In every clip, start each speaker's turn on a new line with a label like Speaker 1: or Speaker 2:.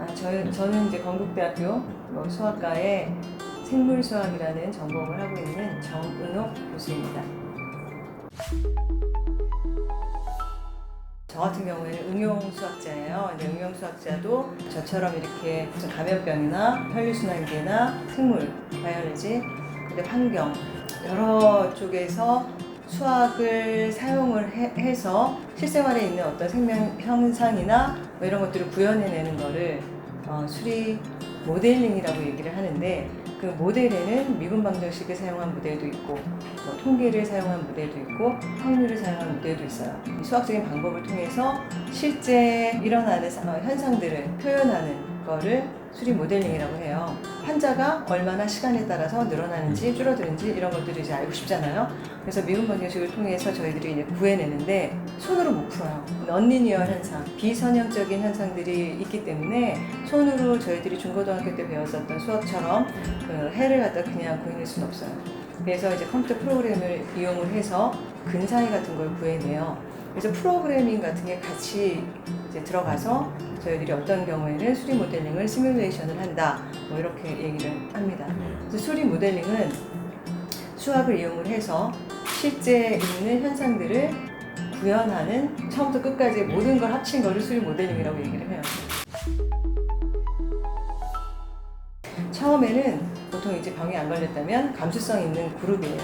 Speaker 1: 아, 저, 저는 이제 건국대학교 뭐 수학과에 생물수학이라는 전공을 하고 있는 정은옥 교수입니다. 저 같은 경우에는 응용수학자예요. 근데 응용수학자도 저처럼 이렇게 감염병이나 혈류순환계나 생물, 바이올로지, 환경 여러 쪽에서 수학을 사용을 해, 해서 실생활에 있는 어떤 생명 현상이나 뭐 이런 것들을 구현해내는 거를 어, 수리 모델링이라고 얘기를 하는데 그 모델에는 미분 방정식을 사용한 모델도 있고 뭐 통계를 사용한 모델도 있고 확률을 사용한 모델도 있어요. 이 수학적인 방법을 통해서 실제 일어나는 사- 어, 현상들을 표현하는 거를 수리 모델링이라고 해요. 환자가 얼마나 시간에 따라서 늘어나는지 줄어드는지 이런 것들을 이제 알고 싶잖아요. 그래서 미분 방정식을 통해서 저희들이 이제 구해내는데 손으로 못 풀어요. 넌리니어 현상, 비선형적인 현상들이 있기 때문에 손으로 저희들이 중고등학교 때 배웠었던 수학처럼 그 해를 갖다 그냥 구해낼 수는 없어요. 그래서 이제 컴퓨터 프로그램을 이용을 해서 근사이 같은 걸 구해내요. 그래서 프로그래밍 같은 게 같이 이제 들어가서 저희들이 어떤 경우에는 수리 모델링을 시뮬레이션을 한다. 뭐 이렇게 얘기를 합니다. 그래서 수리 모델링은 수학을 이용을 해서 실제 있는 현상들을 구현하는 처음부터 끝까지 모든 걸 합친 거를 수리 모델링이라고 얘기를 해요. 처음에는 보통 이제 병이 안 걸렸다면 감수성 있는 그룹이에요.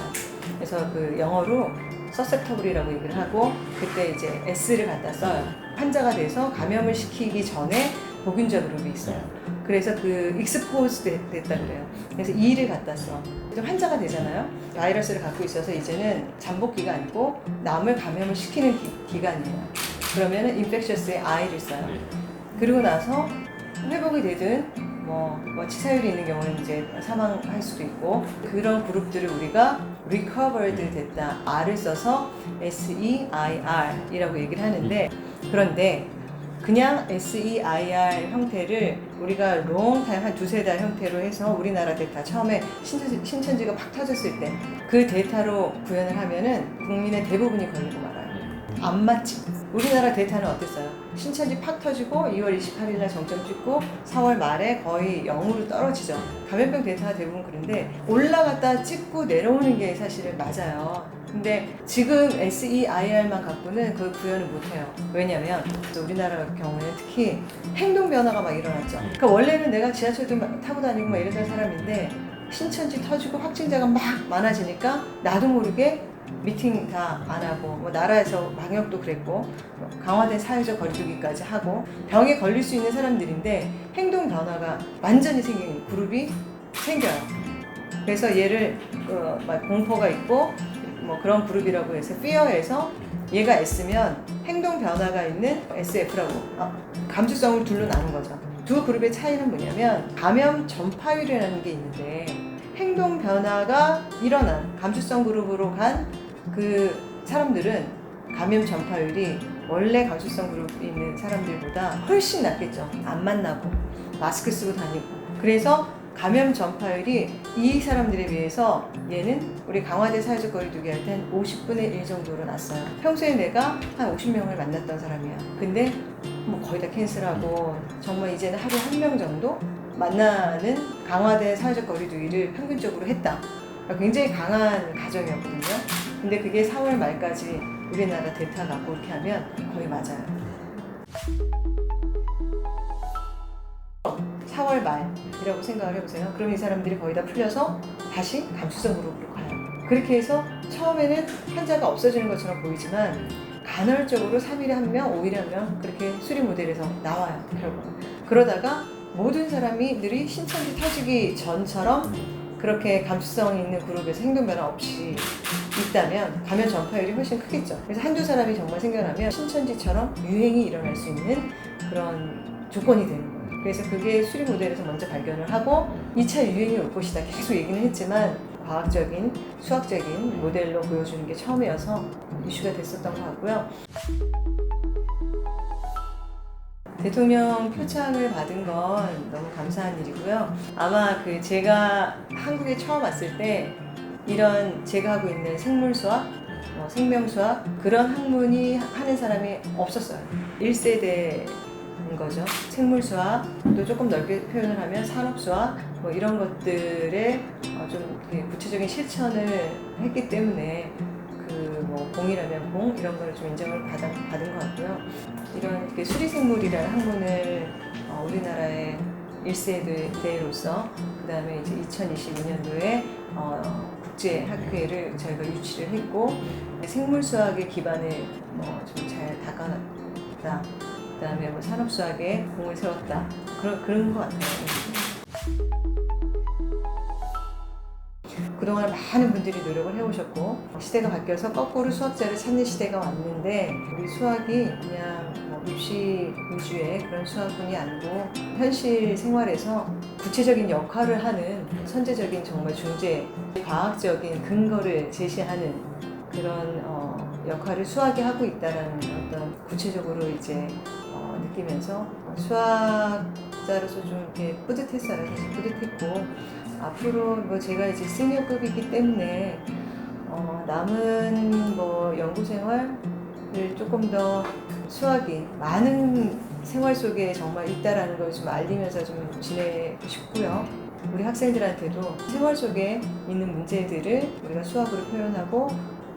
Speaker 1: 그래서 그 영어로 서셉터블이라고 얘기를 하고 그때 이제 S를 갖다 써요. 환자가 돼서 감염을 시키기 전에 보균자 그룹이 있어요. 그래서 그 익스포즈 됐다 그래요. 그래서 E를 갖다 써. 환자가 되잖아요. 바이러스를 갖고 있어서 이제는 잠복기가 아니고 남을 감염을 시키는 기, 간이에요 그러면은 인펙셔스의 I를 써요. 그리고 나서 회복이 되든 뭐, 뭐 치사율이 있는 경우는 이제 사망할 수도 있고 그런 그룹들을 우리가 recovered 됐다 R을 써서 SEIR이라고 얘기를 하는데 그런데 그냥 SEIR 형태를 우리가 long time 한 두세 달 형태로 해서 우리나라 데이터 처음에 신천지, 신천지가 팍 터졌을 때 그 데이터로 구현을 하면은 국민의 대부분이 걸리고 말아요. 안 맞지. 우리나라 데이터는 어땠어요? 신천지 팍 터지고 2월 28일 날 정점 찍고 4월 말에 거의 0으로 떨어지죠. 감염병 데이터가 대부분 그런데 올라갔다 찍고 내려오는 게 사실은 맞아요. 근데 지금 SEIR만 갖고는 그 구현을 못해요. 왜냐면 우리나라 경우에는 특히 행동 변화가 막 일어났죠. 그러니까 원래는 내가 지하철도 막 타고 다니고 막 이러던 사람인데 신천지 터지고 확진자가 막 많아지니까 나도 모르게 미팅 다 안 하고 뭐 나라에서 방역도 그랬고 뭐 강화된 사회적 거리두기까지 하고 병에 걸릴 수 있는 사람들인데 행동 변화가 완전히 생긴 그룹이 생겨요. 그래서 얘를 어, 막 공포가 있고 뭐 그런 그룹이라고 해서 fear에서 얘가 S면 행동 변화가 있는 SF라고 아, 감수성을 둘로 나눈 거죠. 두 그룹의 차이는 뭐냐면 감염 전파율이라는 게 있는데 행동 변화가 일어난 감수성 그룹으로 간 그 사람들은 감염 전파율이 원래 감수성 그룹이 있는 사람들보다 훨씬 낮겠죠. 안 만나고 마스크 쓰고 다니고 그래서 감염 전파율이 이 사람들에 비해서 얘는 우리 강화된 사회적 거리두기 할 땐 50분의 1 정도로 났어요. 평소에 내가 한 50명을 만났던 사람이야. 근데 뭐 거의 다 캔슬하고 정말 이제는 하루에 한 명 정도 만나는 강화된 사회적 거리두기를 평균적으로 했다. 그러니까 굉장히 강한 가정이었거든요. 근데 그게 4월 말까지 우리나라 데이터 갖고 이렇게 하면 거의 맞아요. 4월 말이라고 생각을 해보세요. 그럼 이 사람들이 거의 다 풀려서 다시 감수성 그룹으로 가요. 그렇게 해서 처음에는 환자가 없어지는 것처럼 보이지만 간헐적으로 3일에 한 명, 5일에 한 명 그렇게 수리 모델에서 나와요. 결국은. 그러다가 모든 사람이들이 신천지 터지기 전처럼 그렇게 감수성 있는 그룹에서 행동 변화 없이 있다면 감염 전파율이 훨씬 크겠죠. 그래서 한두 사람이 정말 생겨나면 신천지처럼 유행이 일어날 수 있는 그런 조건이 되는 거예요. 그래서 그게 수리 모델에서 먼저 발견을 하고 2차 유행이 올 것이다 계속 얘기는 했지만 과학적인 수학적인 모델로 보여주는 게 처음이어서 이슈가 됐었던 것 같고요. 대통령 표창을 받은 건 너무 감사한 일이고요. 아마 그 제가 한국에 처음 왔을 때 이런 제가 하고 있는 생물 수학, 뭐 생명 수학 그런 학문이 하는 사람이 없었어요. 1세대인 거죠. 생물수학 또 조금 넓게 표현을 하면 산업수학 뭐 이런 것들에 어, 좀 구체적인 실천을 했기 때문에 그 뭐 공이라면 공 이런 걸 좀 인정을 받은, 받은 것 같고요. 이런 수리생물이라는 학문을 어, 우리나라의 1세대로서 그 다음에 이제 2022년도에 어, 국제 학회를 저희가 유치를 했고 생물 수학의 기반을 뭐 좀 잘 닦아놨다. 그 다음에 뭐 산업 수학에 공을 세웠다. 그런, 그런 것 같아요. 그동안 많은 분들이 노력을 해오셨고 시대가 바뀌어서 거꾸로 수학자를 찾는 시대가 왔는데 우리 수학이 그냥 뭐 입시 위주의 그런 수학뿐이 아니고 현실 생활에서 구체적인 역할을 하는 선제적인 정말 중재 과학적인 근거를 제시하는 그런 어, 역할을 수학이 하고 있다는 어떤 구체적으로 이제 어, 느끼면서 수학 자로서 좀 이렇게 뿌듯했어요. 뿌듯했고 앞으로 뭐 제가 이제 시니어급이기 때문에 어, 남은 뭐 연구 생활을 조금 더 수학이 많은 생활 속에 정말 있다라는 걸 좀 알리면서 좀 지내고 싶고요. 우리 학생들한테도 생활 속에 있는 문제들을 우리가 수학으로 표현하고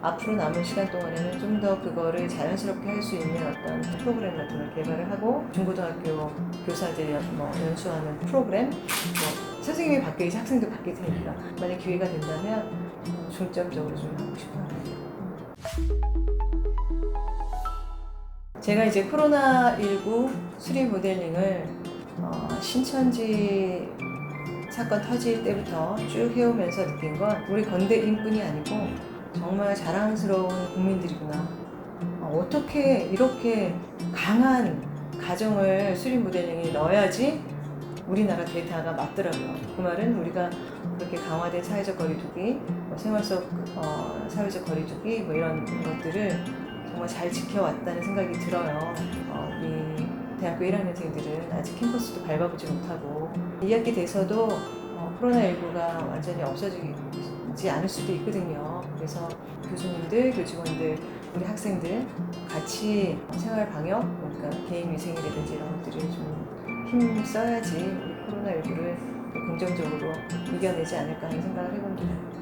Speaker 1: 앞으로 남은 시간 동안에는 좀 더 그거를 자연스럽게 할 수 있는 어떤 프로그램 같은 걸 개발을 하고 중고등학교 교사들이 뭐 연수하는 프로그램 뭐 선생님이 바뀌듯이 학생도 바뀔 테니까 만약 기회가 된다면 어, 중점적으로 좀 하고 싶어요. 제가 이제 코로나19 수리 모델링을 어, 신천지 사건 터질 때부터 쭉 해오면서 느낀 건 우리 건대인뿐이 아니고 정말 자랑스러운 국민들이구나. 어, 어떻게 이렇게 강한 가정을 수리 모델링에 넣어야지 우리나라 데이터가 맞더라고요. 그 말은 우리가 그렇게 강화된 사회적 거리두기, 뭐 생활 속 어, 사회적 거리두기 뭐 이런 것들을 정말 잘 지켜왔다는 생각이 들어요. 어, 우리 대학교 1학년생들은 아직 캠퍼스도 밟아보지 못하고 2학기 돼서도 어, 코로나19가 완전히 없어지 지 않을 수도 있거든요. 그래서 교수님들, 교직원들, 우리 학생들 같이 생활 방역, 그러니까 개인 위생이라든지 이런 것들을 좀 힘 써야지 우리 코로나19를 긍정적으로 이겨내지 않을까 하는 생각을 해봅니다.